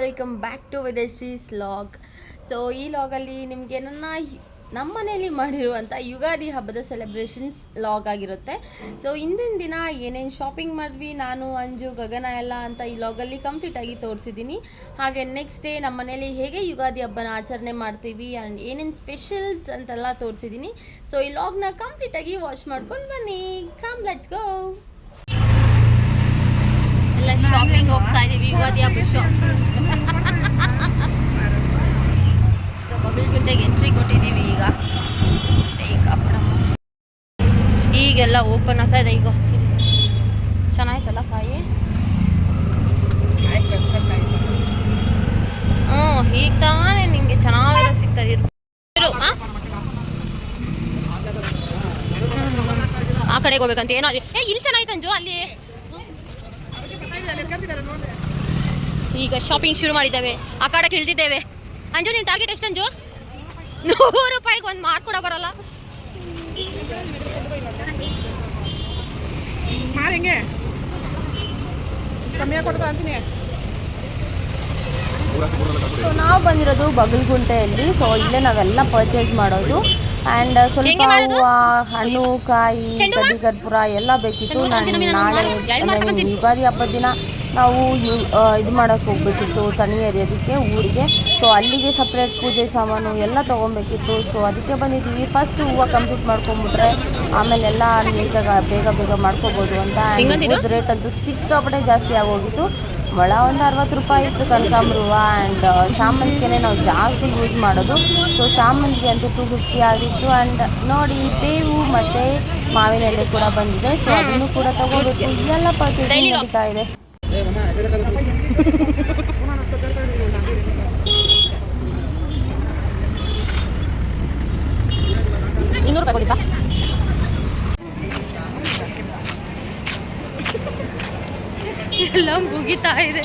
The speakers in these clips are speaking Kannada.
Welcome back to Videshis vlog so ಈ ಲಾಗಲ್ಲಿ ನಿಮಗೆ ನನ್ನ ನಮ್ಮ ಮಾಡಿರುವಂಥ ಯುಗಾದಿ ಹಬ್ಬದ ಸೆಲೆಬ್ರೇಷನ್ಸ್ ಲಾಗ್ ಆಗಿರುತ್ತೆ. ಸೊ ಇಂದಿನ ದಿನ ಏನೇನು ಶಾಪಿಂಗ್ ಮಾಡಿದ್ವಿ, ನಾನು, ಅಂಜು, ಗಗನ ಎಲ್ಲ ಅಂತ ಈ ಲಾಗಲ್ಲಿ ಕಂಪ್ಲೀಟಾಗಿ ತೋರಿಸಿದ್ದೀನಿ ಹಾಗೆ ನೆಕ್ಸ್ಟ್ ಡೇ ನಮ್ಮ ಮನೇಲಿ ಹೇಗೆ ಯುಗಾದಿ ಹಬ್ಬನ ಆಚರಣೆ ಮಾಡ್ತೀವಿ ಆ್ಯಂಡ್ ಏನೇನು ಸ್ಪೆಷಲ್ಸ್ ಅಂತೆಲ್ಲ ತೋರಿಸಿದ್ದೀನಿ ಸೊ ಈ ಲಾಗ್ನ ಕಂಪ್ಲೀಟಾಗಿ ವಾಚ್ ಮಾಡ್ಕೊಂಡು ಬನ್ನಿ. ಕಮ್ ಲೆಟ್ಸ್ ಗೋ ಎಲ್ಲ ಶಾಪಿಂಗ್ ಹೋಗ್ತಾ ಇದೀವಿ ಯುಗಾದಿ ಹಬ್ಬ ಶಾಪ್ ಸೊ ಬಗಲ್ಗುಡ್ಡೆಗೆ ಎಂಟ್ರಿ ಕೊಟ್ಟಿದ್ದೀವಿ ಈಗ. ಈಗ ಈಗೆಲ್ಲ ಓಪನ್ ಆಗ್ತಾ ಇದೆ ಈಗ. ಚೆನ್ನಾಯ್ತಲ್ಲ ಕಾಯಿ? ಹ್ಞೂ ಈಗ ತಾನೇ ನಿಮಗೆ ಚೆನ್ನಾಗಿರೋ ಸಿಗ್ತಾ ಇದ್ದು ಇರು, ಆ? ಕಡೆಗೆ ಹೋಗ್ಬೇಕಂತ. ಏನೋ ಏ ಇಲ್ಲಿ ಚೆನ್ನಾಯ್ತು ಅಂಜು ಅಲ್ಲಿ. ಈಗ ಶಾಪಿಂಗ್ ಶುರು ಮಾಡಿದ್ದೇವೆ. ಆ ಕಾಡಕ್ಕೆ ಇಳಿದಿದ್ದೇವೆ. ಅಂಜು ನಿನ್ನ ಟಾರ್ಗೆಟ್ ಎಷ್ಟು ಅಂಜು? ನೂರು ರೂಪಾಯಿಗೆ ಒಂದು ಮಾಡ್ಕೊಡ ಬರಲ್ಲ. ಮಾರಿಂಗೆ ಕಮ್ಮಿ ಕೊಡ್ತಾ ಅಂತೀನಿ. ಸೊ ನಾವು ಬಂದಿರೋದು ಬಗಲ್ಗುಂಟೆಯಲ್ಲಿ. ಸೊ ಇಲ್ಲೇ ನಾವೆಲ್ಲ ಪರ್ಚೇಸ್ ಮಾಡೋದು. ಆ್ಯಂಡ್ ಸ್ವಲ್ಪ ಹಣ್ಣು ಕಾಯಿ? ಕಡ್ಡಿ ಕರ್ಪೂರ ಎಲ್ಲ ಬೇಕಿತ್ತು. ನಾನು ನಾಳೆ? ಯುಗಾದಿ ಹಬ್ಬದ ದಿನ. ನಾವು ಇದು ಮಾಡೋಕ್ಕೆ ಹೋಗ್ಬೇಕಿತ್ತು ತಣಿ ಎರಿಯೋದಕ್ಕೆ ಊರಿಗೆ. ಸೊ ಅಲ್ಲಿಗೆ ಸಪ್ರೇಟ್ ಪೂಜೆ ಸಾಮಾನು ಎಲ್ಲ ತೊಗೊಬೇಕಿತ್ತು. ಸೊ ಅದಕ್ಕೆ ಬಂದಿದ್ದೀವಿ. ಫಸ್ಟ್ ಹೂವು ಕಂಪ್ಲೀಟ್ ಮಾಡ್ಕೊಂಬಿಟ್ರೆ ಆಮೇಲೆ ಎಲ್ಲ ನೀಟಾಗಿ ಬೇಗ ಬೇಗ ಮಾಡ್ಕೋಬೋದು ಅಂತ? ರೇಟ್ ಅಂತೂ ಸಿಕ್ಕಾಪಟ್ಟೆ ಜಾಸ್ತಿ ಆಗೋಗಿತ್ತು. ಮೊಳ ಒಂದು ಅರವತ್ತು ರೂಪಾಯಿ ಇತ್ತು ಕನಕಾಂಬ್ರ ಹೂವು ಆ್ಯಂಡ್ ಶಾಮಂತಿಗೆನೇ ನಾವು ಜಾಸ್ತಿ ಯೂಸ್ ಮಾಡೋದು. ಸೊ ಶಾಮಂತಿಗೆ ಅಂತೂ ಟೂ ಫಿಫ್ಟಿ ಆಗಿತ್ತು. ಆ್ಯಂಡ್ ನೋಡಿ ಬೇವು ಮತ್ತು ಮಾವಿನ ಎಲೆ ಕೂಡ ಬಂದಿದೆ. ಸೊ ಅದನ್ನು ಕೂಡ ತಗೋಬೇಕು ಎಲ್ಲ ಪರ್ಚೇಸ್ ನಡೀತಾ ಇದೆ. ಎಲ್ಲ ಮುಗಿತಾ ಇದೆ.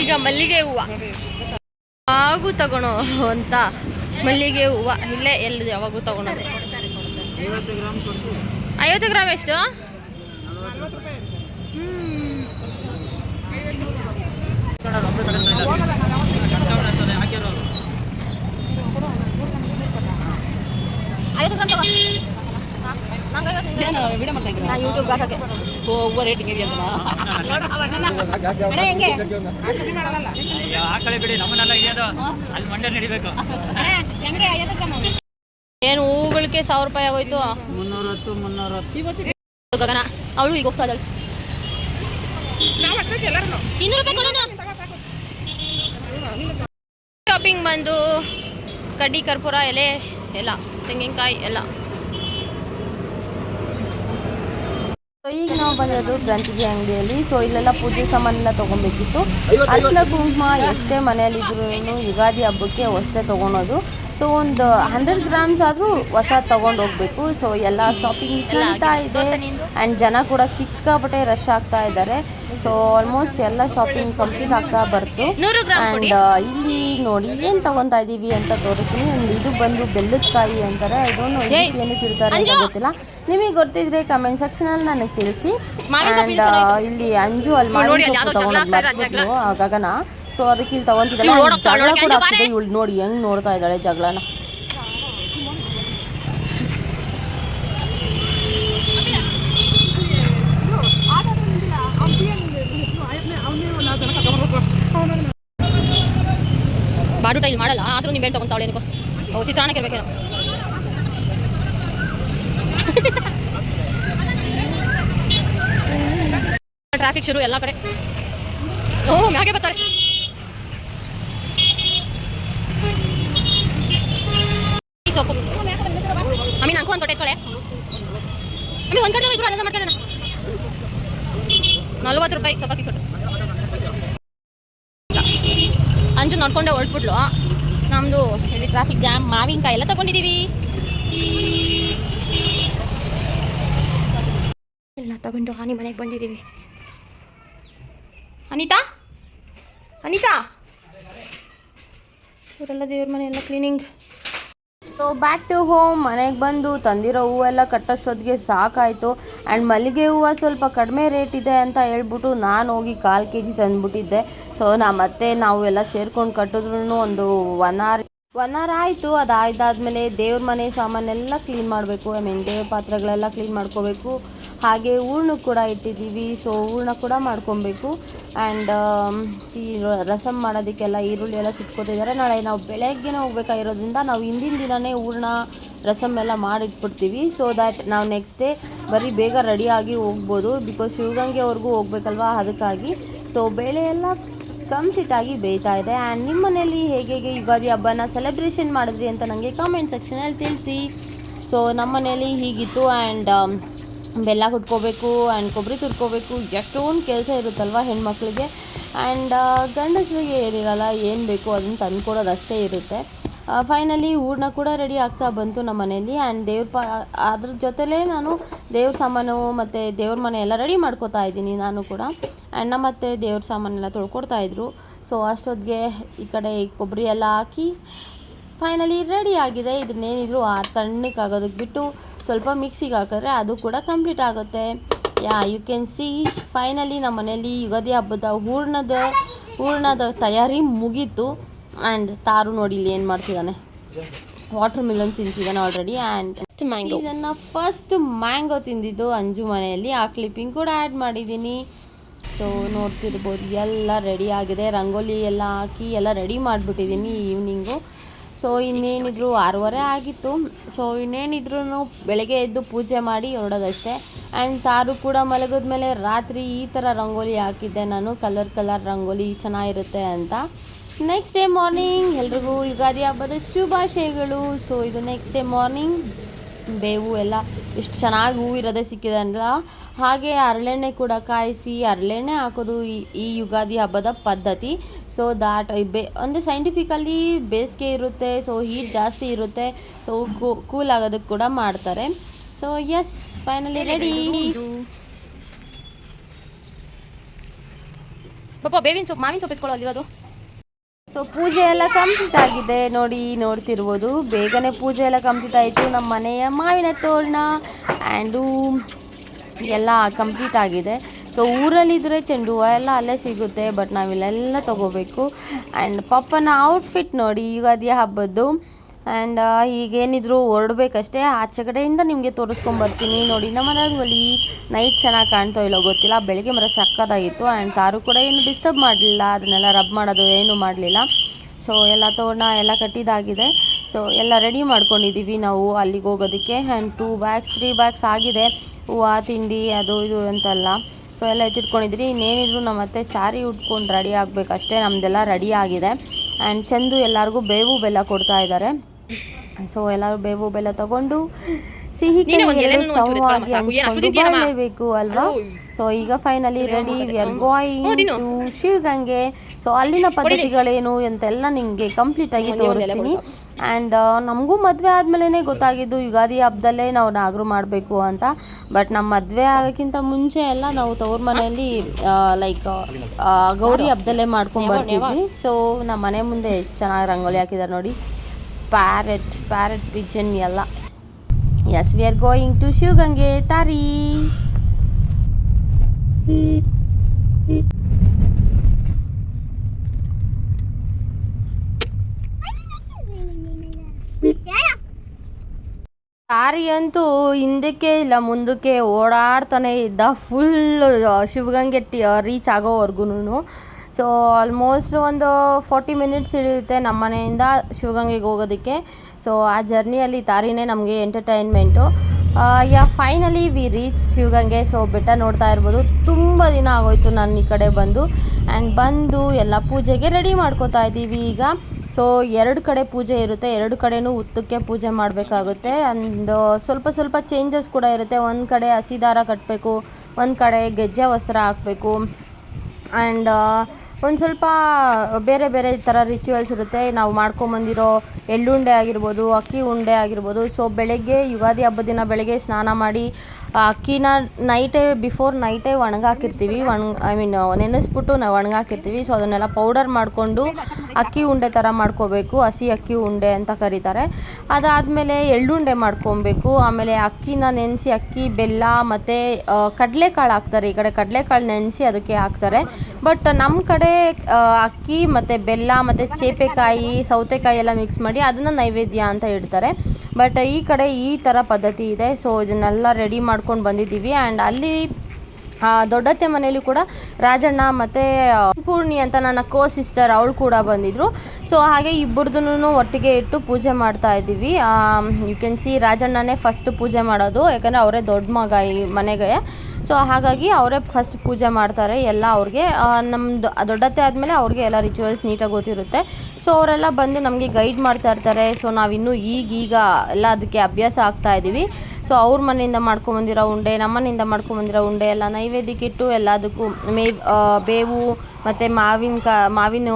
ಈಗ ಮಲ್ಲಿಗೆ ಹೂವು. ಯಾವಾಗೂ ತಗೊಳೋ ಅಂತ ಮಲ್ಲಿಗೆ ಹೂವು. ಇಲ್ಲೇ ಎಲ್ಲ ಯಾವಾಗೂ ತಗೊಳೋದು ಐವತ್ತು ಗ್ರಾಮ್ ಎಷ್ಟು ನಲ್ವತ್ತು ರೂಪಾಯಿ ಹ್ಮ್. ಐವತ್ತು ಗ್ರಾಮ್ ತಗೋ. ಹಾ, ನಂಗೆ ಐವತ್ತು, ನಿಂಗೆ ಐವತ್ತು. ವಿಡಿಯೋ ಮಾಡ್ತಾ ಇದ್ದೀನಿ ನಾ ಯೂಟ್ಯೂಬ್ ಹಾಕಕ್ಕೆ ಓವರ್ ರೇಟಿಂಗ್ ಇದೆಯಲ್ಲ ಅಣ್ಣ ಹೆಂಗೆ ಕಮ್ಮಿ ಆ ಕಡೆ ಬಿಡಿ ನಮ್ಮನ್ನೆಲ್ಲ ಇಳಿಯೋದು ಅಲ್ಲಿ ಮಂಡ್ಯ ನಡಿಬೇಕು ಹೆಂಗೆ ಐವತ್ತು ಗ್ರಾಮ್ ಏನು ಹೂಗಳಿಗೆ ಸಾವಿರ ರೂಪಾಯಿ ಆಗೋಯ್ತು? ಮುನ್ನೂರತ್ತು ಮುನ್ನೂರತ್ತು. ಗಗನ. ಅವಳು ಈಗ ಹೋಗ್ತಾ ಇದ್ದಾಳೆ ಶಾಪಿಂಗ್ ಬಂದು, ಕಡ್ಡಿ, ಕರ್ಪೂರ, ಎಲೆ, ಎಲ್ಲ, ತೆಂಗಿನಕಾಯಿ, ಎಲ್ಲ. ಈಗ ನಾವು ಬಂದಿರೋದು ಗ್ರಂಥಿಗೆ ಅಂಗಡಿಯಲ್ಲಿ. ಸೊ ಇಲ್ಲೆಲ್ಲ ಪೂಜೆ ಸಾಮಾನೆಲ್ಲ ತೊಗೊಬೇಕಿತ್ತು. ಅರ್ಶಿನ, ಕುಂಕುಮ, ಎಷ್ಟೇ ಮನೆಯಲ್ಲಿದ್ರು ಯುಗಾದಿ ಹಬ್ಬಕ್ಕೆ ಹೊಸದೇ ತೊಗೊಳೋದು. ಸೊ ಒಂದು ಹಂಡ್ರೆಡ್ ಗ್ರಾಮ್ಸ್ ಆದರೂ ಹೊಸ ತೊಗೊಂಡು ಹೋಗ್ಬೇಕು. ಸೊ ಎಲ್ಲ ಶಾಪಿಂಗ್ ನಡೀತಾ ಇದೆ. ಆ್ಯಂಡ್ ಜನ ಕೂಡ ಸಿಕ್ಕಾಪಟ್ಟೆ ರಶ್ ಆಗ್ತಾ ಇದ್ದಾರೆ. ಸೊ ಆಲ್ಮೋಸ್ಟ್ ಎಲ್ಲ ಶಾಪಿಂಗ್ ಕಂಪ್ಲೀಟ್ ಆಗ್ತಾ ಬರ್ತು ಆ್ಯಂಡ್ ಇಲ್ಲಿ ನೋಡಿ ಏನು ತೊಗೊತಾ ಇದ್ದೀವಿ ಅಂತ ತೋರಿಸ್ತೀನಿ. ಆ್ಯಂಡ್ ಇದು ಬಂದು ಬೆಲ್ಲದ ಕಾಯಿ ಅಂತಾರೆ ಇದನ್ನು ಏನಕ್ಕೆ ಇರ್ತಾರೆ ಅಂತ ಗೊತ್ತಿಲ್ಲ. ನಿಮಗೆ ಗೊತ್ತಿದ್ರೆ ಕಮೆಂಟ್ ಸೆಕ್ಷನಲ್ಲಿ ನನಗೆ ತಿಳಿಸಿ. ಆ್ಯಂಡ್ ಇಲ್ಲಿ ಅಂಜು ಅಲ್ಲಿ ಮಾಡಿ ತಗೊಂಡು ಮರ್ತ್ಬಿಟ್ಲು ಆ ಗಗನ ಸೊ ಅದಕ್ಕೆ ಇಲ್ಲಿ ತಗೊಂತಿದ್ದಾಳೆ ಜಗಳ ಕೂಡ ಆಗ್ತಿದೆ. ಇವಳು ನೋಡಿ ಹೆಂಗ್ ನೋಡ್ತಾ ಇದ್ದಾಳೆ ಜಗಳನ. ಬಾಡು ಇಲ್ಲಿ ಮಾಡಲ್ಲ ಆದ್ರೂ ನೀವು ತಗೊಂತಾವಳೆ ಏನಕ್ಕೋ ಅವು ಚಿತ್ರಾನ್ನಕ್ಕೆ ಇರ್ಬೇಕೇನೋ ಟ್ರಾಫಿಕ್ ಶುರು ಎಲ್ಲ ಕಡೆ. ಓ ಮ್ಯಾಗೆ ಬರ್ತಾರೆ. ಈ ಸೊಪ್ಪು ಅಮ್ಮಿ ನನಗೂ ಒಂದು ತೊಟ್ಟೆ ಎತ್ಕೊಳ್ಳೆ ಅಮ್ಮಿ ಒಂದು ಇಬ್ರು ಅನ್ನ ಮಾಡ್ಕೊಳ್ಳೋಣ. ನಲ್ವತ್ತು ರೂಪಾಯಿ ಸೊಪ್ಪಕ್ಕಿ ಕೊಟ್ಟು. ಅಂಜು ನೋಡ್ಕೊಂಡೆ ಹೊರಟ್ಬಿಟ್ಲು. ನಮ್ಮದು ಇಲ್ಲಿ ಟ್ರಾಫಿಕ್ ಜಾಮ್ ಮಾವಿನಕಾಯಿ ಎಲ್ಲ ತಗೊಂಡಿದ್ದೀವಿ ಎಲ್ಲ ತಗೊಂಡು ಹಾನಿ ಮನೆಗೆ ಬಂದಿದ್ದೀವಿ ಅನಿತಾ? ಅನಿತಾ? ಇವರೆಲ್ಲ ದೇವ್ರ ಮನೆ ಎಲ್ಲ cleaning so back to home ಮನೆಗೆ ಬಂದು ತಂದಿರೋ ಹೂವೆಲ್ಲ ಕಟ್ಟೋಷ್ಟೊತ್ತಿಗೆ ಸಾಕಾಯಿತು. ಆ್ಯಂಡ್ ಮಲ್ಲಿಗೆ ಹೂವು ಸ್ವಲ್ಪ ಕಡಿಮೆ ರೇಟ್ ಇದೆ ಅಂತ ಹೇಳ್ಬಿಟ್ಟು ನಾನು ಹೋಗಿ ಕಾಲು ಕೆ ಜಿ ತಂದುಬಿಟ್ಟಿದ್ದೆ. ಸೊ ನಾ ಮತ್ತೆ ನಾವು ಎಲ್ಲ ಸೇರ್ಕೊಂಡು ಕಟ್ಟಿದ್ರು ಒಂದು ಒನ್ ಅವರ್ ಒನ್ ಅವರ್ ಆಯಿತು ಅದಾಯ್ದಾದ್ಮೇಲೆ ದೇವ್ರ ಮನೆ ಸಾಮಾನೆಲ್ಲ ಕ್ಲೀನ್ ಮಾಡಬೇಕು ಐ ಮೀನ್ ದೇವ್ರ ಪಾತ್ರೆಗಳೆಲ್ಲ ಕ್ಲೀನ್ ಮಾಡ್ಕೋಬೇಕು. ಹಾಗೆ ಹೂರ್ಣ ಕೂಡ ಇಟ್ಟಿದ್ದೀವಿ ಸೊ ಹೂರ್ಣ ಕೂಡ ಮಾಡ್ಕೊಬೇಕು. ಆ್ಯಂಡ್ ಸಿ ರಸಮ್ ಮಾಡೋದಕ್ಕೆಲ್ಲ ಈರುಳ್ಳಿ ಎಲ್ಲ ಸುಟ್ಕೋತಿದ್ದಾರೆ ನಾಳೆ ನಾವು ಬೆಳಗ್ಗೆನೇ ಹೋಗ್ಬೇಕಾಗಿರೋದ್ರಿಂದ ನಾವು ಹಿಂದಿನ ದಿನವೇ ಹೂರ್ಣ ರಸಮ್ ಎಲ್ಲ ಮಾಡಿಟ್ಬಿಡ್ತೀವಿ. ಸೊ ದ್ಯಾಟ್ ನಾವು ನೆಕ್ಸ್ಟ್ ಡೇ ಬರೀ ಬೇಗ ರೆಡಿಯಾಗಿ ಹೋಗ್ಬೋದು ಬಿಕಾಸ್ ಶಿವಗಂಗೆವರೆಗೂ ಹೋಗ್ಬೇಕಲ್ವಾ ಅದಕ್ಕಾಗಿ. ಸೊ ಬೇಳೆ ಎಲ್ಲ ಕಂಪ್ಲೀಟ್ ಆಗಿ ಬೇಯ್ತಾ ಇದೆ. ಆ್ಯಂಡ್ ನಿಮ್ಮ ಮನೆಯಲ್ಲಿ ಹೇಗೆ ಹೇಗೆ ಯುಗಾದಿ ಹಬ್ಬನ ಸೆಲೆಬ್ರೇಷನ್ ಮಾಡಿದ್ರಿ ಅಂತ ನನಗೆ ಕಾಮೆಂಟ್ ಸೆಕ್ಷನಲ್ಲಿ ತಿಳಿಸಿ. ಸೊ ನಮ್ಮ ಮನೇಲಿ ಹೀಗಿತ್ತು ಆ್ಯಂಡ್ ಬೆಲ್ಲ ಹುಟ್ಕೋಬೇಕು ಆ್ಯಂಡ್ ಕೊಬ್ಬರಿ ತುರ್ಕೋಬೇಕು. ಎಷ್ಟೊಂದು ಕೆಲಸ ಇರುತ್ತಲ್ವ ಹೆಣ್ಮಕ್ಳಿಗೆ. ಆ್ಯಂಡ್ ಗಂಡಸರಿಗೆ ಏನಿರಲ್ಲ, ಏನು ಬೇಕು ಅದನ್ನು ತಂದುಕೊಡೋದು ಅಷ್ಟೇ ಇರುತ್ತೆ. ಫೈನಲಿ ಹೂರ್ಣ ಕೂಡ ರೆಡಿ ಆಗ್ತಾ ಬಂತು ನಮ್ಮ ಮನೇಲಿ. ಆ್ಯಂಡ್ ದೇವ್ರ ಪ, ಅದ್ರ ಜೊತೆಲೇ ನಾನು ದೇವ್ರ ಸಾಮಾನು ಮತ್ತು ದೇವ್ರ ಮನೆ ಎಲ್ಲ ರೆಡಿ ಮಾಡ್ಕೋತಾ ಇದ್ದೀನಿ ನಾನು ಕೂಡ. ನಮ್ಮ ಅತ್ತೆ ದೇವ್ರ ಸಾಮಾನೆಲ್ಲ ತೊಳ್ಕೊಡ್ತಾ ಇದ್ರು. ಸೊ ಅಷ್ಟೊತ್ತಿಗೆ ಈ ಕಡೆ ಕೊಬ್ಬರಿ ಎಲ್ಲ ಹಾಕಿ ಫೈನಲಿ ರೆಡಿ ಆಗಿದೆ. ಇದನ್ನೇನಿದ್ರು ಆ ತಣ್ಣಕ್ಕಾಗೋದಕ್ಕೆ ಬಿಟ್ಟು ಸ್ವಲ್ಪ ಮಿಕ್ಸಿಗೆ ಹಾಕಿದ್ರೆ ಅದು ಕೂಡ ಕಂಪ್ಲೀಟ್ ಆಗುತ್ತೆ. Yeah you can see finally ನಮ್ಮ ಮನೇಲಿ ಯುಗಾದಿ ಹಬ್ಬದ ಹೂರ್ಣದ ಹೂರ್ಣದ ತಯಾರಿ ಮುಗೀತು. ಆ್ಯಂಡ್ ತಾರು ನೋಡಿ ಇಲ್ಲಿ ಏನು ಮಾಡ್ತಿದ್ದಾನೆ ವಾಟರ್ ಮಿಲನ್ ತಿಂತಿದ್ದಾನೆ ಆಲ್ರೆಡಿ ಆ್ಯಂಡ್ ಮ್ಯಾಂಗೋ ಇದನ್ನು ಫಸ್ಟ್ ಮ್ಯಾಂಗೋ ತಿಂದಿದ್ದು ಅಂಜು ಮನೆಯಲ್ಲಿ. ಆ ಕ್ಲಿಪ್ಪಿಂಗ್ ಕೂಡ ಆ್ಯಡ್ ಮಾಡಿದ್ದೀನಿ. ಸೊ ನೋಡ್ತಿರ್ಬೋದು, ಎಲ್ಲ ರೆಡಿ ಆಗಿದೆ. ರಂಗೋಲಿ ಎಲ್ಲ ಹಾಕಿ ಎಲ್ಲ ರೆಡಿ ಮಾಡಿಬಿಟ್ಟಿದ್ದೀನಿ ಈವ್ನಿಂಗು ಸೊ ಇನ್ನೇನಿದ್ರು ಆರೂವರೆ ಆಗಿತ್ತು. ಸೊ ಇನ್ನೇನಿದ್ರು ಬೆಳಗ್ಗೆ ಎದ್ದು ಪೂಜೆ ಮಾಡಿ ಹೊರಡೋದಷ್ಟೇ. ಆ್ಯಂಡ್ ತಾರು ಕೂಡ ಮಲಗಿದ ಮೇಲೆ ರಾತ್ರಿ ಈ ಥರ ರಂಗೋಲಿ ಹಾಕಿದ್ದೆ ನಾನು. ಕಲರ್ ಕಲರ್ ರಂಗೋಲಿ ಚೆನ್ನಾಗಿರುತ್ತೆ ಅಂತ. ನೆಕ್ಸ್ಟ್ ಡೇ ಮಾರ್ನಿಂಗ್ ಎಲ್ರಿಗೂ ಯುಗಾದಿ ಹಬ್ಬದ ಶುಭಾಶಯಗಳು. ಸೊ ಇದು ನೆಕ್ಸ್ಟ್ ಡೇ ಮಾರ್ನಿಂಗ್ ಬೇವು ಎಲ್ಲ ಎಷ್ಟು ಚೆನ್ನಾಗಿ ಹೂವು ಇರೋದೇ ಸಿಕ್ಕಿದೆ ಅಲ್ಲ ಹಾಗೆ ಹರಳೆಣ್ಣೆ ಕೂಡ ಕಾಯಿಸಿ ಹರಳೆಣ್ಣೆ ಹಾಕೋದು ಈ ಈ ಯುಗಾದಿ ಹಬ್ಬದ ಪದ್ಧತಿ. ಸೊ ದಾಟ್ ಬೇ, ಅಂದರೆ ಸೈಂಟಿಫಿಕಲಿ ಬೇಸಿಗೆ ಇರುತ್ತೆ ಸೊ ಹೀಟ್ ಜಾಸ್ತಿ ಇರುತ್ತೆ ಸೊ ಕೂಲ್ ಆಗೋದಕ್ಕೆ ಕೂಡ ಮಾಡ್ತಾರೆ. ಸೊ ಎಸ್ ಫೈನಲಿ ರೆಡಿ ಪಾಪ ಬೇವಿನ ಸೊಪ್ಪು, ಮಾವಿನ ಸೊಪ್ಪು ಎತ್ಕೊಳ್ಳೋ ಅಲ್ಲಿರೋದು ಸೊ ಪೂಜೆ ಎಲ್ಲ ಕಂಪ್ಲೀಟ್ ಆಗಿದೆ. ನೋಡಿ, ನೋಡ್ತಿರ್ಬೋದು. ಬೇಗನೆ ಪೂಜೆ ಎಲ್ಲ ಕಂಪ್ಲೀಟ್ ಆಯಿತು. ನಮ್ಮ ಮನೆಯ ಮಾವಿನ ತೋರಣ ಆ್ಯಂಡು ಎಲ್ಲ ಕಂಪ್ಲೀಟ್ ಆಗಿದೆ. ಸೊ ಊರಲ್ಲಿದ್ದರೆ ಚೆಂಡು ಹೂವು ಎಲ್ಲ ಅಲ್ಲೇ ಸಿಗುತ್ತೆ ಬಟ್ ನಾವಿಲ್ಲೆಲ್ಲ ತೊಗೋಬೇಕು. ಆ್ಯಂಡ್ ಪಪ್ಪನ ಔಟ್ಫಿಟ್ ನೋಡಿ ಯುಗಾದಿ ಹಬ್ಬದ್ದು. ಆ್ಯಂಡ್ ಈಗೇನಿದ್ರು ಹೊರಡ್ಬೇಕಷ್ಟೇ, ಆಚೆ ಕಡೆಯಿಂದ ನಿಮಗೆ ತೋರಿಸ್ಕೊಂಬರ್ತೀನಿ. ನೋಡಿ, ನಮ್ಮ ಮನೆಯಲ್ಲಿ ನೈಟ್ ಚೆನ್ನಾಗಿ ಕಾಣ್ತಾ ಇಲ್ಲೋ ಗೊತ್ತಿಲ್ಲ. ಬೆಳಗ್ಗೆ ಮರ ಸಕ್ಕದಾಗಿತ್ತು ಆ್ಯಂಡ್ ತಾರು ಕೂಡ ಏನು ಡಿಸ್ಟರ್ಬ್ ಮಾಡಲಿಲ್ಲ. ಅದನ್ನೆಲ್ಲ ರಬ್ ಮಾಡೋದು ಏನೂ ಮಾಡಲಿಲ್ಲ. ಸೊ ಎಲ್ಲ ತೋರಣ ಎಲ್ಲ ಕಟ್ಟಿದಾಗಿದೆ. ಸೊ ಎಲ್ಲ ರೆಡಿ ಮಾಡ್ಕೊಂಡಿದ್ದೀವಿ ನಾವು ಅಲ್ಲಿಗೆ ಹೋಗೋದಕ್ಕೆ. And two bags three bags ಆಗಿದೆ. ಹೂವು, ತಿಂಡಿ, ಅದು ಇದು ಅಂತೆಲ್ಲ. ಸೊ ಎಲ್ಲ ಎತ್ತಿಟ್ಕೊಂಡಿದ್ರಿ ಇನ್ನೇನಿದ್ರು ನಮ್ಮ ಅತ್ತೆ ಸಾರಿ ಉಟ್ಕೊಂಡು ರೆಡಿ ಆಗಬೇಕಷ್ಟೇ. ನಮ್ಮದೆಲ್ಲ ರೆಡಿ ಆಗಿದೆ. ಆ್ಯಂಡ್ ಚಂದು ಎಲ್ಲರಿಗೂ ಬೇವು ಬೆಲ್ಲ ಕೊಡ್ತಾ ಇದ್ದಾರೆ. ಸೊ ಎಲ್ಲರೂ ಬೇವು ಬೆಲ್ಲ ತಗೊಂಡು ಸಿಹಿ ಬೇಕು ಹಂಚ್ಕೊಂಡು ಅಲ್ವಾ? ಸೊ ಈಗ finally ready we are going to Shivagange. So ಅಲ್ಲಿನ ಪದ್ಧತಿಗಳೇನು ಅಂತೆಲ್ಲ ನಿಮಗೆ ಕಂಪ್ಲೀಟ್ ಆಗಿ ತೋರಿಸ್ತೀನಿ. ಆ್ಯಂಡ್ ನಮಗೂ ಮದುವೆ ಆದಮೇಲೆ ಗೊತ್ತಾಗಿದ್ದು ಯುಗಾದಿ ಹಬ್ಬದಲ್ಲೇ ನಾವು ನಾಗರು ಮಾಡಬೇಕು ಅಂತ. ಬಟ್ ನಮ್ಮ ಮದುವೆ ಆಗೋಕ್ಕಿಂತ ಮುಂಚೆ ಎಲ್ಲ ನಾವು ತವ್ರ ಮನೆಯಲ್ಲಿ ಲೈಕ್ ಗೌರಿ ಹಬ್ಬದಲ್ಲೇ ಮಾಡ್ಕೊಂಡು ಬರ್ತೀವಿ ಸೊ ನಮ್ಮ ಮನೆ ಮುಂದೆ ಎಷ್ಟು ಚೆನ್ನಾಗಿ ರಂಗೋಲಿ ಹಾಕಿದ್ದಾರೆ ನೋಡಿ. ಪ್ಯಾರೆಟ್ ಪ್ಯಾರೆಟ್ ಪಿಜನ್ ಎಲ್ಲ. Yes we are going to Shivagange Tari Tari ಅಂತೂ ಹಿಂದಕ್ಕೆ ಇಲ್ಲ, ಮುಂದಕ್ಕೆ ಓಡಾಡ್ತಾನೆ ಇದ್ದ. ಫುಲ್ ಶಿವಗಂಗೆ ರೀಚ್ ಆಗೋವರೆಗೂ ಸೊ ಆಲ್ಮೋಸ್ಟ್ ಒಂದು ಫೋರ್ಟಿ ಮಿನಿಟ್ಸ್ ಹಿಡಿಯುತ್ತೆ ನಮ್ಮ ಮನೆಯಿಂದ ಶಿವಗಂಗೆಗೆ ಹೋಗೋದಕ್ಕೆ. ಸೊ ಆ ಜರ್ನಿಯಲ್ಲಿ ತಾರಿನೇ ನಮಗೆ entertainment yeah finally we reach Shivagange. So ಬೆಟ್ಟ ನೋಡ್ತಾ ಇರ್ಬೋದು. ತುಂಬ ದಿನ ಆಗೋಯ್ತು ನಾನು ಈ ಕಡೆ ಬಂದು. ಆ್ಯಂಡ್ ಬಂದು ಎಲ್ಲ ಪೂಜೆಗೆ ರೆಡಿ ಮಾಡ್ಕೋತಾ ಇದ್ದೀವಿ ಈಗ. ಸೊ ಎರಡು ಕಡೆ ಪೂಜೆ ಇರುತ್ತೆ. ಎರಡು ಕಡೆನೂ ಉತ್ತಕ್ಕೆ ಪೂಜೆ ಮಾಡಬೇಕಾಗುತ್ತೆ. ಅಂಡ್ ಸ್ವಲ್ಪ ಸ್ವಲ್ಪ ಚೇಂಜಸ್ ಕೂಡ ಇರುತ್ತೆ. ಒಂದು ಕಡೆ ಹಸಿ ದಾರ ಕಟ್ಟಬೇಕು ಒಂದು ಕಡೆ ಗೆಜ್ಜೆ ವಸ್ತ್ರ ಹಾಕಬೇಕು. ಆ್ಯಂಡ್ ಒಂದು ಸ್ವಲ್ಪ ಬೇರೆ ಬೇರೆ ಥರ ರಿಚುವಲ್ಸ್ ಇರುತ್ತೆ. ನಾವು ಮಾಡ್ಕೊಂಬಂದಿರೋ ಎಳ್ಳುಂಡೆ ಆಗಿರ್ಬೋದು, ಅಕ್ಕಿ ಉಂಡೆ ಆಗಿರ್ಬೋದು. ಸೊ ಬೆಳಗ್ಗೆ ಯುಗಾದಿ ಹಬ್ಬದ ದಿನ ಬೆಳಗ್ಗೆ ಸ್ನಾನ ಮಾಡಿ ಅಕ್ಕಿನ ನೈಟೇ ಬಿಫೋರ್ ನೈಟೇ ಒಣಗಾಕಿರ್ತೀವಿ. ಒಣ ಐ ಮೀನ್ ನೆನೆಸ್ಬಿಟ್ಟು ನಾವು ಒಣಗಾಕಿರ್ತೀವಿ. ಸೊ ಅದನ್ನೆಲ್ಲ ಪೌಡರ್ ಮಾಡಿಕೊಂಡು ಅಕ್ಕಿ ಉಂಡೆ ಥರ ಮಾಡ್ಕೋಬೇಕು. ಹಸಿ ಅಕ್ಕಿ ಉಂಡೆ ಅಂತ ಕರೀತಾರೆ. ಅದಾದಮೇಲೆ ಎಳ್ಳುಂಡೆ ಮಾಡ್ಕೊಬೇಕು. ಆಮೇಲೆ ಅಕ್ಕಿನ ನೆನೆಸಿ ಅಕ್ಕಿ, ಬೆಲ್ಲ ಮತ್ತು ಕಡಲೆಕಾಳು ಹಾಕ್ತಾರೆ. ಈ ಕಡೆ ಕಡಲೆಕಾಳು ನೆನೆಸಿ ಅದಕ್ಕೆ ಹಾಕ್ತಾರೆ. ಬಟ್ ನಮ್ಮ ಕಡೆ ಅಕ್ಕಿ ಮತ್ತು ಬೆಲ್ಲ ಮತ್ತು ಚೇಪೆಕಾಯಿ, ಸೌತೆಕಾಯಿ ಎಲ್ಲ ಮಿಕ್ಸ್ ಮಾಡಿ ಅದನ್ನು ನೈವೇದ್ಯ ಅಂತ ಇಡ್ತಾರೆ. ಬಟ್ ಈ ಕಡೆ ಈ ಥರ ಪದ್ಧತಿ ಇದೆ. ಸೊ ಇದನ್ನೆಲ್ಲ ರೆಡಿ ಮಾಡ್ಕೊಂಡು ಬಂದಿದ್ದೀವಿ. ಆ್ಯಂಡ್ ಅಲ್ಲಿ ದೊಡ್ಡತ್ತೆ ಮನೇಲಿ ಕೂಡ ರಾಜಣ್ಣ ಮತ್ತು ಪೂರ್ಣಿ ಅಂತ ನನ್ನ ಕೋ ಸಿಸ್ಟರ್ ಅವಳು ಕೂಡ ಬಂದಿದ್ರು. ಸೊ ಹಾಗೆ ಇಬ್ಬರದೂ ಒಟ್ಟಿಗೆ ಇಟ್ಟು ಪೂಜೆ ಮಾಡ್ತಾ ಇದ್ದೀವಿ. ಯು ಕ್ಯಾನ್ ಸಿ ರಾಜಣ್ಣನೇ ಫಸ್ಟ್ ಪೂಜೆ ಮಾಡೋದು. ಯಾಕಂದರೆ ಅವರೇ ದೊಡ್ಡ ಮಗ ಈ ಮನೆಗೆ. ಸೊ ಹಾಗಾಗಿ ಅವರೇ ಫಸ್ಟ್ ಪೂಜೆ ಮಾಡ್ತಾರೆ, ಎಲ್ಲ ಅವ್ರಿಗೆ. ನಮ್ಮದು ದೊಡ್ಡತ್ತೆ ಆದಮೇಲೆ ಅವ್ರಿಗೆ ಎಲ್ಲ ರಿಚುವಲ್ಸ್ ನೀಟಾಗಿ ಗೊತ್ತಿರುತ್ತೆ. ಸೊ ಅವರೆಲ್ಲ ಬಂದು ನಮಗೆ ಗೈಡ್ ಮಾಡ್ತಾ ಇರ್ತಾರೆ. ಸೊ ನಾವಿನ್ನೂ ಈಗೀಗ ಎಲ್ಲ ಅದಕ್ಕೆ ಅಭ್ಯಾಸ ಆಗ್ತಾ ಇದ್ದೀವಿ ಸೊ ಅವ್ರ ಮನೆಯಿಂದ ಮಾಡ್ಕೊಂಬಂದಿರೋ ಉಂಡೆ ನಮ್ಮನೆಯಿಂದ ಮಾಡ್ಕೊಬಂದಿರೋ ಮಾಡ್ಕೊಂಬಂದಿರೋ ಉಂಡೆ ಎಲ್ಲ ನೈವೇದ್ಯಕ್ಕೆ ಇಟ್ಟು ಎಲ್ಲದಕ್ಕೂ ಮೇ ಬೇವು ಮತ್ತು ಮಾವಿನ ಕಾ, ಮಾವಿನ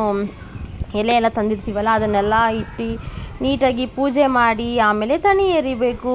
ಎಲೆ ಎಲ್ಲ ತಂದಿರ್ತೀವಲ್ಲ, ಅದನ್ನೆಲ್ಲ ಇಟ್ಟು ನೀಟಾಗಿ ಪೂಜೆ ಮಾಡಿ ಆಮೇಲೆ ತಣಿ ಎರಿಬೇಕು.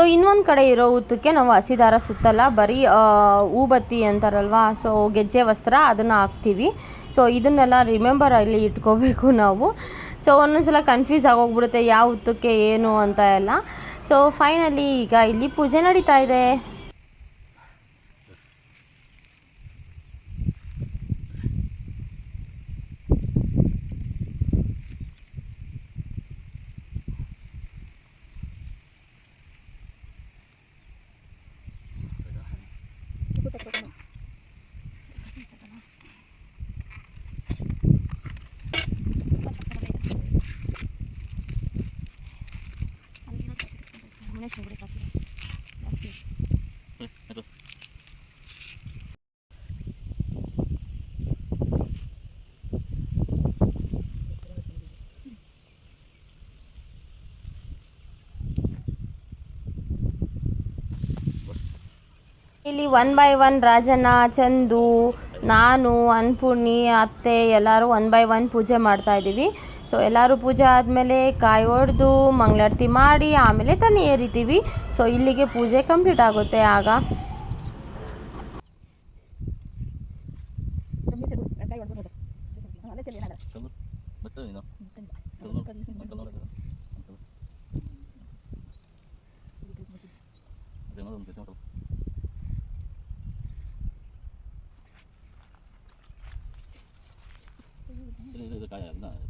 ಸೊ ಇನ್ನೊಂದು ಕಡೆ ಇರೋ ಉತ್ತಕ್ಕೆ ನಾವು ಹಸಿ ದಾರ ಸುತ್ತಲ್ಲ, ಬರೀ ಊಬತ್ತಿ ಅಂತಾರಲ್ವಾ? ಸೊ ಗೆಜ್ಜೆ ವಸ್ತ್ರ ಅದನ್ನು ಹಾಕ್ತೀವಿ. ಸೊ ಇದನ್ನೆಲ್ಲ ರಿಮೆಂಬರ್ ಅಲ್ಲಿ ಇಟ್ಕೋಬೇಕು ನಾವು. ಸೊ ಒಂದೊಂದ್ಸಲ ಕನ್ಫ್ಯೂಸ್ ಆಗೋಗ್ಬಿಡುತ್ತೆ, ಯಾವ ಹುತ್ತಕ್ಕೆ ಏನು ಅಂತ ಎಲ್ಲ. ಸೊ ಫೈನಲಿ ಈಗ ಇಲ್ಲಿ ಪೂಜೆ ನಡೀತಾ ಇದೆ ಆಯ್ತು ಇಲ್ಲಿ one by one Rajanna, Chandu, ನಾನು, ಅನ್ಪೂರ್ಣಿ, ಅತ್ತೆ ಎಲ್ಲರೂ ಒನ್ ಬೈ ಒನ್ ಪೂಜೆ ಮಾಡ್ತಾ ಇದ್ದೀವಿ. ಸೊ ಎಲ್ಲರೂ ಪೂಜೆ ಆದಮೇಲೆ ಕಾಯಿ ಹೊಡೆದು ಮಂಗಳಾರತಿ ಮಾಡಿ, ಆಮೇಲೆ ತಣ್ಣಿ ಏರಿತೀವಿ. ಸೊ ಇಲ್ಲಿಗೆ ಪೂಜೆ ಕಂಪ್ಲೀಟ್ ಆಗುತ್ತೆ ಆಗ ಕಲ್ಲು ಬರ್ತದೆ ನೀನು ಕಲ್ಲು ಕಲ್ಲು ನೋಡೋದು ಅದೇ ನೋಡು ಒಂದು ಕೆಲ್ಸ ಮಾಡು. ಇದು ಇದು ಇದು ಕಾಯ ಅದನ್ನ ತರ್ಬೇಕು ನಾವು. ಏನು ತರಬೇಕು ನೆರಕೆ ಹೊಡಿಯಲ್ಲ ಏ ಅದಾಗಲೇ ಇದಾಗುತ್ತೆ ಹೊಡಿಬೋದು ಒಂದು ಸಣ್ಣ ಕಲ್ದಮ್ಮ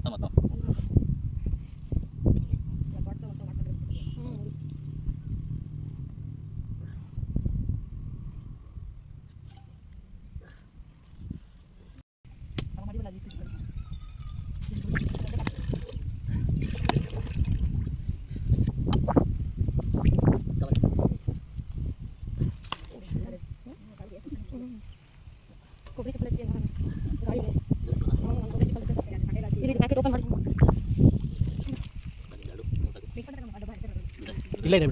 ಇಲ್ಲೇ ಇದೆ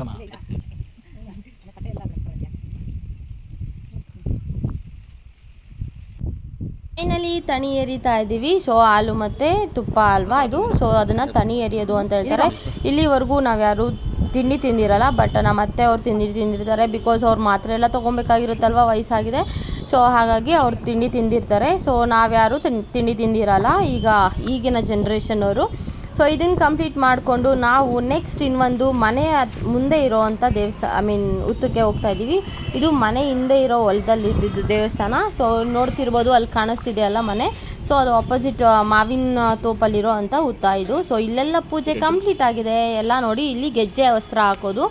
ಫೈನಲಿ ತಣಿ ಎರಿತಾ ಇದ್ದೀವಿ. ಸೊ ಹಾಲು ಮತ್ತು ತುಪ್ಪ ಅಲ್ವಾ ಇದು? ಸೊ ಅದನ್ನು ತಣಿ ಎರಿಯೋದು ಅಂತ ಹೇಳ್ತಾರೆ. ಇಲ್ಲಿವರೆಗೂ ನಾವು ಯಾರು ತಿಂಡಿ ತಿಂದಿರಲ್ಲ ಬಟ್ ನಮ್ಮ ಅತ್ತೆ ಅವ್ರು ತಿಂಡಿ ತಿಂದಿರ್ತಾರೆ ಬಿಕಾಸ್ ಅವ್ರು ಮಾತ್ರೆ ಎಲ್ಲ ತೊಗೊಬೇಕಾಗಿರುತ್ತಲ್ವ, ವಯಸ್ಸಾಗಿದೆ. ಸೊ ಹಾಗಾಗಿ ಅವ್ರು ತಿಂಡಿ ತಿಂದಿರ್ತಾರೆ. ಸೊ ನಾವ್ಯಾರು ತಿಂಡಿ ತಿಂದಿರಲ್ಲ. ಈಗ ಈಗಿನ ಜನ್ರೇಷನ್ ಅವರು ಸೊ ಇದನ್ನು ಕಂಪ್ಲೀಟ್ ಮಾಡಿಕೊಂಡು ನಾವು ನೆಕ್ಸ್ಟ್ ಇನ್ನೊಂದು ಮನೆ ಮುಂದೆ ಇರೋವಂಥ ದೇವಸ್ಥಾನ ಐ ಮೀನ್ ಉತ್ತಕ್ಕೆ ಹೋಗ್ತಾ ಇದ್ದೀವಿ. ಇದು ಮನೆ ಹಿಂದೆ ಇರೋ ಹೊಲದಲ್ಲಿ ಇದ್ದಿದ್ದು ದೇವಸ್ಥಾನ. ಸೊ ನೋಡ್ತಿರ್ಬೋದು ಅಲ್ಲಿ ಕಾಣಿಸ್ತಿದೆ ಅಲ್ಲ ಮನೆ. ಸೊ ಅದು ಆಪೋಸಿಟ್ ಮಾವಿನ ತೋಪಲ್ಲಿರೋ ಅಂಥ ಉತ್ತ ಇದು. ಸೊ ಇಲ್ಲೆಲ್ಲ ಪೂಜೆ ಕಂಪ್ಲೀಟ್ ಆಗಿದೆ. ಎಲ್ಲ ನೋಡಿ ಇಲ್ಲಿ ಗೆಜ್ಜೆ ವಸ್ತ್ರ ಹಾಕೋದು.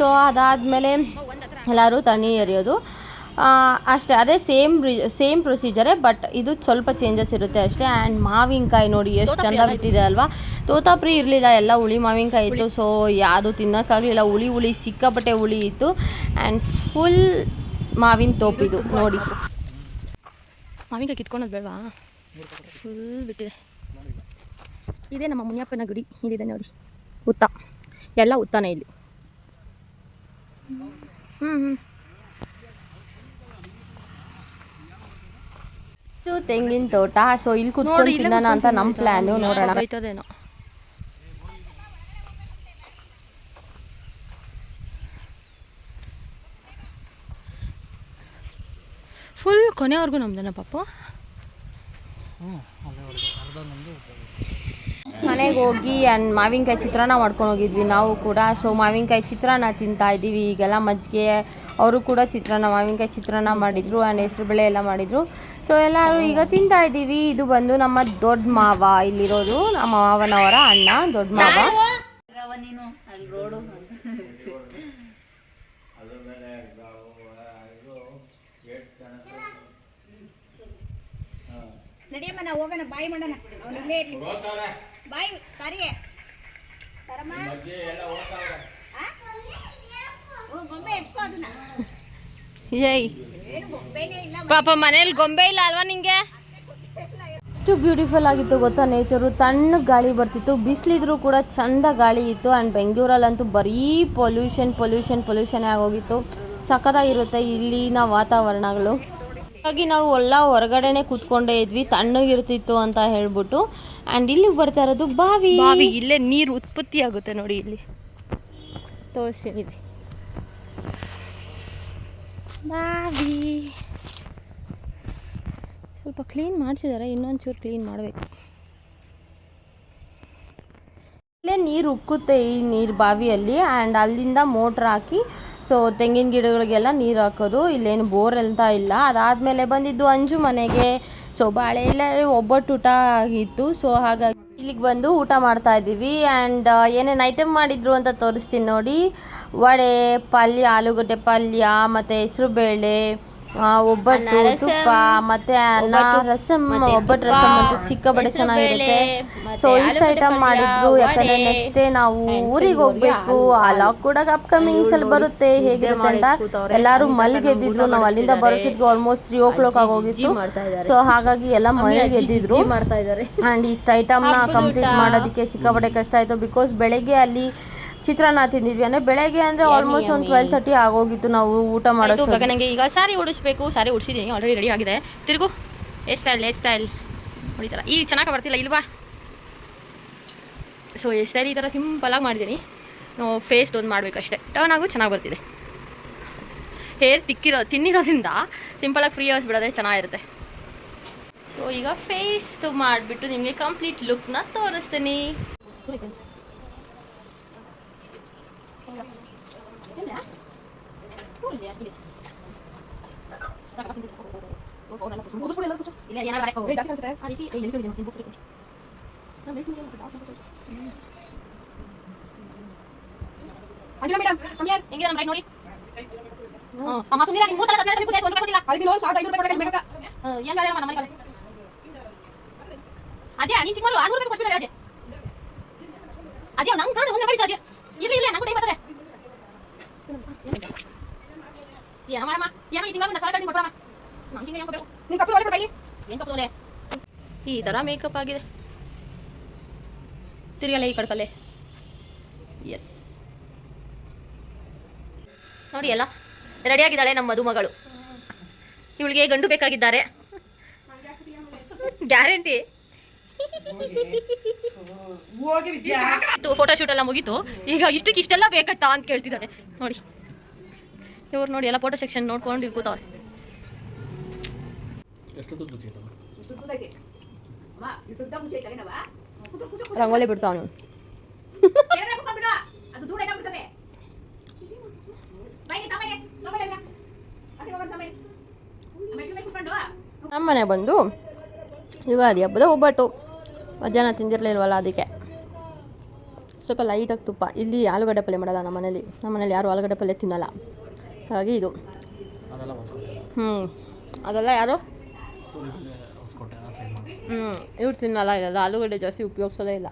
ಸೊ ಅದಾದಮೇಲೆ ಎಲ್ಲರೂ ತಣ್ಣಿ ಎರೆಯೋದು. ಅಷ್ಟೇ ಅದೇ ಸೇಮ್ ಸೇಮ್ ಪ್ರೊಸೀಜರೇ ಬಟ್ ಇದು ಸ್ವಲ್ಪ ಚೇಂಜಸ್ ಇರುತ್ತೆ ಅಷ್ಟೇ. ಆ್ಯಂಡ್ ಮಾವಿನಕಾಯಿ ನೋಡಿ ಎಷ್ಟು ಚಂದ ಬಿಟ್ಟಿದೆ ಅಲ್ವಾ? ತೋತಾಪ್ರಿ ಇರಲಿಲ್ಲ ಎಲ್ಲ ಹುಳಿ ಮಾವಿನಕಾಯಿ ಇತ್ತು. ಸೊ ಯಾವುದು ತಿನ್ನೋಕ್ಕಾಗಲಿಲ್ಲ ಹುಳಿ ಹುಳಿ ಸಿಕ್ಕಾಪಟ್ಟೆ ಹುಳಿ ಇತ್ತು. ಆ್ಯಂಡ್ ಫುಲ್ ಮಾವಿನ ತೋಪಿದು ನೋಡಿ. ಮಾವಿನಕಾಯಿ ಕಿತ್ಕೊಳೋದು ಬೇಡವಾ? ಫುಲ್ ಬಿಟ್ಟಿದೆ. ಇದೇ ನಮ್ಮ ಮುನಿಯಪ್ಪನ ಗುಡಿ ಇಲ್ಲಿದೆ ನೋಡಿ. ಉತ್ತ. ಎಲ್ಲ ಉತ್ತಾನೆ ಇಲ್ಲಿ. ಹ್ಞೂ ಹ್ಞೂ ಇದು ತೆಂಗಿನ ತೋಟ. ಸೊ ಇಲ್ಲಿ ಕುತ್ಕೊಂಡು ತಿನ್ನೋಣ ಅಂತ ನಮ್ಮ ಪ್ಲ್ಯಾನು ನೋಡೋಣ. ಫುಲ್ ಕೊನೆವರೆಗೂ ನಮ್ದೇನ ಪಾಪ. ಮನೆಗೆ ಹೋಗಿ ಆ್ಯಂಡ್ ಮಾವಿನಕಾಯಿ ಚಿತ್ರಾನ್ನ ಮಾಡ್ಕೊಂಡು ಹೋಗಿದ್ವಿ ನಾವು ಕೂಡ. ಸೊ ಮಾವಿನಕಾಯಿ ಚಿತ್ರಾನ್ನ ತಿಂತಾ ಇದ್ದೀವಿ. ಈಗೆಲ್ಲ ಮಜ್ಜಿಗೆ ಅವರು ಕೂಡ ಚಿತ್ರಾನ್ನ ಮಾವಿನಕಾಯಿ ಚಿತ್ರಾನ್ನ ಮಾಡಿದರು ಆ್ಯಂಡ್ ಹೆಸ್ರು ಬೇಳೆ ಎಲ್ಲ ಮಾಡಿದರು. ಸೊ ಎಲ್ಲರೂ ಈಗ ತಿಂತಾ ಇದ್ದೀವಿ. ಇದು ಬಂದು ನಮ್ಮ ದೊಡ್ಡ ಮಾವ ಇಲ್ಲಿರೋದು. ನಮ್ಮ ಮಾವನವರ ಅಣ್ಣ ದೊಡ್ಡ ಮಾವ. ನಡಿಯಮ್ಮ ನಾವು ಹೋಗೋಣ. ಬಾಯಿ ಮಾಡೋಣ. ಅವನು ಇಲ್ಲೇ ಇರ್ಲಿ. ಬಾಯಿ ತಾರಿಗೆ ತರಮ್ಮ ಆ? ಓ, ಗೊಂಬೆ ಎತ್ಕೋ ಅದನ್ನ ಏಯ್. ಪಾಪ ಮನೇಲಿ ಗೊಂಬೆ ಇಲ್ಲ ಅಲ್ವಾ ನಿಂಗೆ? ಎಷ್ಟು ಬ್ಯೂಟಿಫುಲ್ ಆಗಿತ್ತು ಗೊತ್ತಾ ನೇಚರು ತಣ್ಣ ಗಾಳಿ ಬರ್ತಿತ್ತು. ಬಿಸಿಲಿದ್ರು ಕೂಡ ಚಂದ ಗಾಳಿ ಇತ್ತು ಆ್ಯಂಡ್ ಬೆಂಗಳೂರಲ್ಲಂತೂ ಬರೀ ಪೊಲ್ಯೂಷನ್ ಪೊಲ್ಯೂಷನ್ ಪೊಲ್ಯೂಷನ್ ಆಗೋಗಿತ್ತು. ಸಖತ್ತಾಗಿರುತ್ತೆ ಇಲ್ಲಿನ ವಾತಾವರಣಗಳು. ಹಾಗಾಗಿ ನಾವು ಎಲ್ಲ ಹೊರಗಡೆನೆ ಕೂತ್ಕೊಂಡೇ ಇದ್ವಿ. ತಣ್ಣಗಿರ್ತಿತ್ತು ಅಂತ ಹೇಳ್ಬಿಟ್ಟು. ಆ್ಯಂಡ್ ಇಲ್ಲಿಗೆ ಬರ್ತಾ ಇರೋದು ಬಾವಿ. ಬಾವಿ ಇಲ್ಲೇ ನೀರು ಉತ್ಪತ್ತಿ ಆಗುತ್ತೆ ನೋಡಿ ಇಲ್ಲಿ. ತೋರಿಸ್ತೀನಿ ಬಾವಿ. ಸ್ವಲ್ಪ ಕ್ಲೀನ್ ಮಾಡಿಸಿದ್ದಾರೆ ಇನ್ನೊಂಚೂರು ಕ್ಲೀನ್ ಮಾಡಬೇಕು. ಇಲ್ಲೇ ನೀರು ಉಕ್ಕುತ್ತೆ ಈ ನೀರು ಬಾವಿಯಲ್ಲಿ ಆ್ಯಂಡ್ ಅಲ್ಲಿಂದ ಮೋಟ್ರ್ ಹಾಕಿ ಸೊ ತೆಂಗಿನ ಗಿಡಗಳಿಗೆಲ್ಲ ನೀರು ಹಾಕೋದು, ಇಲ್ಲೇನು ಬೋರ್ ಅಂತ ಇಲ್ಲ. ಅದಾದಮೇಲೆ ಬಂದಿದ್ದು ಅಂಜು ಮನೆಗೆ. ಸೊ ಬಾಳೆ ಒಬ್ಬಟ್ಟು ಊಟ ಆಗಿತ್ತು ಸೊ ಹಾಗಾಗಿ ಇಲ್ಲಿಗೆ ಬಂದು ಊಟ ಮಾಡ್ತಾ ಇದ್ದೀವಿ. ಆ್ಯಂಡ್ ಏನೇನು ಐಟಮ್ ಮಾಡಿದ್ರು ಅಂತ ತೋರಿಸ್ತೀನಿ ನೋಡಿ. ವಡೆ, ಪಲ್ಯ, ಆಲೂಗಡ್ಡೆ ಪಲ್ಯ, ಮತ್ತು ಹೆಸರುಬೇಳೆ ಒಬ್ಬಟ್ಟು ತುಪ್ಪ ಮತ್ತೆ ಅನ್ನ ರಸಮ್ ಒಬ್ಬಟ್ಟು ರಸಮ್ ಅಂತೂ ಸಿಕ್ಕಾಬಟ್ಟೆ ಚೆನ್ನಾಗಿರುತ್ತೆ ಸೊ ಈಸ್ ಐಟಮ್ ಮಾಡಿದ್ರು ಯಾಕಂದ್ರೆ ನೆಕ್ಸ್ಟ್ ಡೇ ನಾವು ಊರಿಗೆ ಹೋಗ್ಬೇಕು ಆ ಲಾಕ್ ಕೂಡ ಅಪ್ಕಮಿಂಗ್ಸ್ ಅಲ್ಲಿ ಬರುತ್ತೆ ಹೇಗಿರುತ್ತೆ ಅಂತ. ಎಲ್ಲರೂ ಮಲ್ಗೆದ್ದಿದ್ರು ನಾವು ಅಲ್ಲಿಂದ ಬರೋಸಿದ್ವಿ ಆಲ್ಮೋಸ್ಟ್ ತ್ರೀ ಓ ಕ್ಲಾಕ್ ಆಗೋಗಿತ್ತು ಸೊ ಹಾಗಾಗಿ ಎಲ್ಲ ಮಲ್ಗೆದ್ದಿದ್ರು ಅಂಡ್ ಇಷ್ಟ ಐಟಮ್ನ ಕಂಪ್ಲೀಟ್ ಮಾಡೋದಕ್ಕೆ ಸಿಕ್ಕಾಪಟ್ಟೆ ಕಷ್ಟ ಆಯ್ತು. ಬಿಕಾಸ್ ಬೆಳಗ್ಗೆ ಅಲ್ಲಿ ಚಿತ್ರಾನ್ನ ತಿಂದಿದ್ವಿ. ಅಂದ್ರೆ ಬೆಳಗ್ಗೆ ಅಂದ್ರೆ ಆಲ್ಮೋಸ್ಟ್ ಒಂದು ಟ್ವೆಲ್ ತರ್ಟಿ ಆಗೋಗಿತ್ತು ನಾವು ಊಟ ಮಾಡೋದು ನನಗೆ ಈಗ ಸಾರಿ ಉಡಿಸ್ಬೇಕು. ಸಾರಿ ಉಡಿಸಿದ್ದೀನಿ ಆಲ್ರೆಡಿ ರೆಡಿ ಆಗಿದೆ. ತಿರುಗು. ಹೇರ್ ಸ್ಟೈಲ್ ಹೇರ್ ಸ್ಟೈಲ್ ಹೊಡಿತಾರ ಈಗ ಚೆನ್ನಾಗಿ ಬರ್ತಿಲ್ಲ ಇಲ್ವಾ? ಸೊ ಹೇರ್ ಸ್ಟೈಲ್ ಈ ಥರ ಸಿಂಪಲಾಗಿ ಮಾಡಿದ್ದೀನಿ. ನಾವು ಫೇಸ್ ಒಂದು ಮಾಡಬೇಕಷ್ಟೇ ಟರ್ನ್ ಆಗು ಚೆನ್ನಾಗಿ ಬರ್ತಿದೆ. ಹೇರ್ ತಿಕ್ಕಿರೋ ತಿನ್ನಿರೋದ್ರಿಂದ ಸಿಂಪಲಾಗಿ ಫ್ರೀ ಆಗಿ ಬಿಡೋದೇ ಚೆನ್ನಾಗಿರುತ್ತೆ. ಸೊ ಈಗ ಫೇಸ್ ಮಾಡಿಬಿಟ್ಟು ನಿಮಗೆ ಕಂಪ್ಲೀಟ್ ಲುಕ್ನ ತೋರಿಸ್ತೀನಿ. ಇಲ್ಲ ಏನಾದ್ರು ಅಂಜನಾ ಮೇಡಮ್ ಕಮ್ ಹಿಯರ್ ಹೆಂಗಿದೆ ನಮ್ಮ ರೈಟ್ ನೋಡಿ ಹ್ಮ್. ಅಮ್ಮ ಸುಂದರ ನೀವು ಮೂರು ಸಲ ಸತ್ಯನಾರಾಯಣ ಕೂತ್ಕೊಂಡು ಒಂದು ರೂಪಾಯಿ ಕೊಟ್ಟಿಲ್ಲ ಐದು ಕಿಲೋ ಸಾಲ್ಟ್ ಐದು ರೂಪಾಯಿ ಕೊಡಕ್ಕೆ ಬೇಕಾ ಹ್ಮ್, ಏನ್ ಬೇಡ ನಮ್ಮ ಮನೆಗೆ ಅಜಯ್ ನೀನ್ ಚಿಕ್ಕ ಮಗಳು ಆರ್ನೂರು ರೂಪಾಯಿ ಕೊಡ್ತಿದ್ದಾರೆ ಅಜಯ್ ಅಜಯ್ ನಂಗೆ ಕಾದ್ರೆ ಒಂದು ರೂಪಾಯಿ ಅಜಯ್ ಇರ್ಲಿ ಇರ್ಲಿ ನಂಗೆ ಟೈಮ್ ಬರ್ತದೆ ಏನೋ ಮಾಡಮ್ಮ ಏನೋ ಈ ತರ ಒಂದು ಸಾವಿರ ಕಡಿಮೆ ಕೊಡಮ್ಮ ನಮ್ಗೆ ಹಿಂಗೆ ಕೊಡಬೇಕು ನಿನ್ ಕಪ್ಪು ಒಳಗೆ ಕೊಡಿ ಏನ್ ಕಪ್ಪದಲೆ ಈ ಥರ ಮೇಕಪ್ ಆಗಿದೆ ತಿರ್ಗಲ್ಲ ಈ ಕಡ್ಕಲ್ಲೇ ಎಸ್ ನೋಡಿ ಅಲ್ಲ. ರೆಡಿ ಆಗಿದ್ದಾಳೆ ನಮ್ಮ ಮದುಮಗಳು. ಇವಳಿಗೆ ಗಂಡು ಬೇಕಾಗಿದ್ದಾರೆ. ಗ್ಯಾರಂಟಿ ಫೋಟೋ ಶೂಟ್ ಎಲ್ಲ ಮುಗೀತು. ಈಗ ಇಷ್ಟಕ್ಕೆ ಇಷ್ಟೆಲ್ಲ ಬೇಕತ್ತಾ ಅಂತ ಕೇಳ್ತಿದ್ದಾಳೆ. ನೋಡಿ. ಇವ್ರು ನೋಡಿ ಎಲ್ಲ ಫೋಟೋ ಸೆಕ್ಷನ್ ನೋಡ್ಕೊಂಡು ಇರ್ಕೋತಾವ್ರೆ ರಂಗೋಲಿ ಬಿಡ್ತಾವ ಅವನು. ನಮ್ಮ ಮನೆ ಬಂದು ಯುಗಾದಿ ಹಬ್ಬದ ಒಬ್ಬಟ್ಟು. ಮಧ್ಯಾಹ್ನ ತಿಂದಿರಲಿಲ್ವಲ್ಲ ಅದಕ್ಕೆ. ಸ್ವಲ್ಪ ಲೈಟಾಗಿ ತುಪ್ಪ. ಇಲ್ಲಿ ಆಲೂಗಡ್ಡೆ ಪಲ್ಯ ಮಾಡಲ್ಲ ನಮ್ಮ ಮನೇಲಿ ನಮ್ಮ ಮನೇಲಿ ಯಾರು ಆಲೂಗಡ್ಡೆ ಪಲ್ಯ ತಿನ್ನಲ್ಲ. ಹಾಗಾಗಿ ಇದು. ಹ್ಞೂ ಅದೆಲ್ಲ ಯಾರು? ಹ್ಞೂ ಇವ್ರು ತಿನ್ನಲ್ಲ ಇರಲ್ಲ. ಆಲೂಗಡ್ಡೆ ಜಾಸ್ತಿ ಉಪಯೋಗಿಸೋದೇ ಇಲ್ಲ.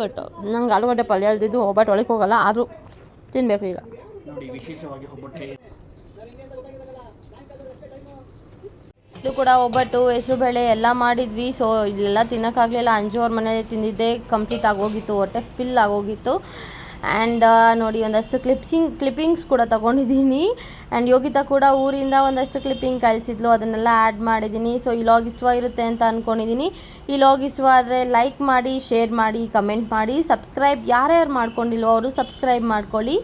ಬಟ್ ನಂಗೆ ಆಲೂಗಡ್ಡೆ ಪಲ್ಯ ಇಲ್ದಿದ್ದು ಒಬ್ಬಟ್ಟು ಒಳಗೆ ಹೋಗಲ್ಲ ಆದರೂ ತಿನ್ನಬೇಕು ಈಗ. ಇದು ಕೂಡ ಒಬ್ಬಟ್ಟು ಹೆಸರುಬೇಳೆ ಎಲ್ಲ ಮಾಡಿದ್ವಿ. ಸೊ ಇಲ್ಲೆಲ್ಲ ತಿನ್ನೋಕ್ಕಾಗಲಿಲ್ಲ. ಅಂಜು ಅವ್ರ ಮನೇಲಿ ತಿಂದಿದ್ದೆ. ಕಂಪ್ಲೀಟ್ ಆಗೋಗಿತ್ತು ಹೊಟ್ಟೆ ಫಿಲ್ ಆಗೋಗಿತ್ತು ಆ್ಯಂಡ್ ನೋಡಿ ಒಂದಷ್ಟು ಕ್ಲಿಪ್ಸಿಂಗ್ ಕ್ಲಿಪ್ಪಿಂಗ್ಸ್ ಕೂಡ ತೊಗೊಂಡಿದ್ದೀನಿ. ಆ್ಯಂಡ್ ಯೋಗಿತಾ ಕೂಡ ಊರಿಂದ ಒಂದಷ್ಟು ಕ್ಲಿಪ್ಪಿಂಗ್ ಕಳಿಸಿದ್ಲು. ಅದನ್ನೆಲ್ಲ ಆ್ಯಡ್ ಮಾಡಿದ್ದೀನಿ. ಸೊ ಈ ಲಾಗ್ ಇಷ್ಟವಾಗಿರುತ್ತೆ ಅಂತ ಅಂದ್ಕೊಂಡಿದ್ದೀನಿ ಈ ಲಾಗ್ ಇಷ್ಟವಾದರೆ ಲೈಕ್ ಮಾಡಿ ಶೇರ್ ಮಾಡಿ ಕಮೆಂಟ್ ಮಾಡಿ. ಸಬ್ಸ್ಕ್ರೈಬ್ ಯಾರ್ಯಾರು ಮಾಡ್ಕೊಂಡಿಲ್ವೋ ಅವರು ಸಬ್ಸ್ಕ್ರೈಬ್ ಮಾಡ್ಕೊಳ್ಳಿ.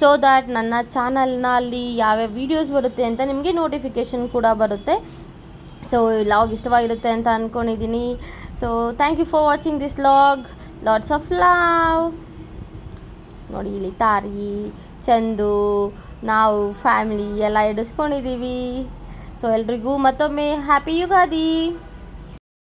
ಸೊ ದ್ಯಾಟ್ ನನ್ನ ಚಾನಲ್ನ ಅಲ್ಲಿ ಯಾವ್ಯಾವ ವೀಡಿಯೋಸ್ ಬರುತ್ತೆ ಅಂತ ನಿಮಗೆ ನೋಟಿಫಿಕೇಷನ್ ಕೂಡ ಬರುತ್ತೆ. ಸೊ ಲಾಗ್ ಇಷ್ಟವಾಗಿರುತ್ತೆ ಅಂತ ಅಂದ್ಕೊಂಡಿದ್ದೀನಿ so thank you for watching this log lots of love ನೋಡಿ ಇಲ್ಲಿ ತಾರಿ ಚಂದು ನಾವು ಫ್ಯಾಮಿಲಿ ಎಲ್ಲ ಎಡಿಸ್ಕೊಂಡಿದ್ದೀವಿ ಸೊ ಎಲ್ರಿಗೂ ಮತ್ತೊಮ್ಮೆ ಹ್ಯಾಪಿ ಯುಗಾದಿ.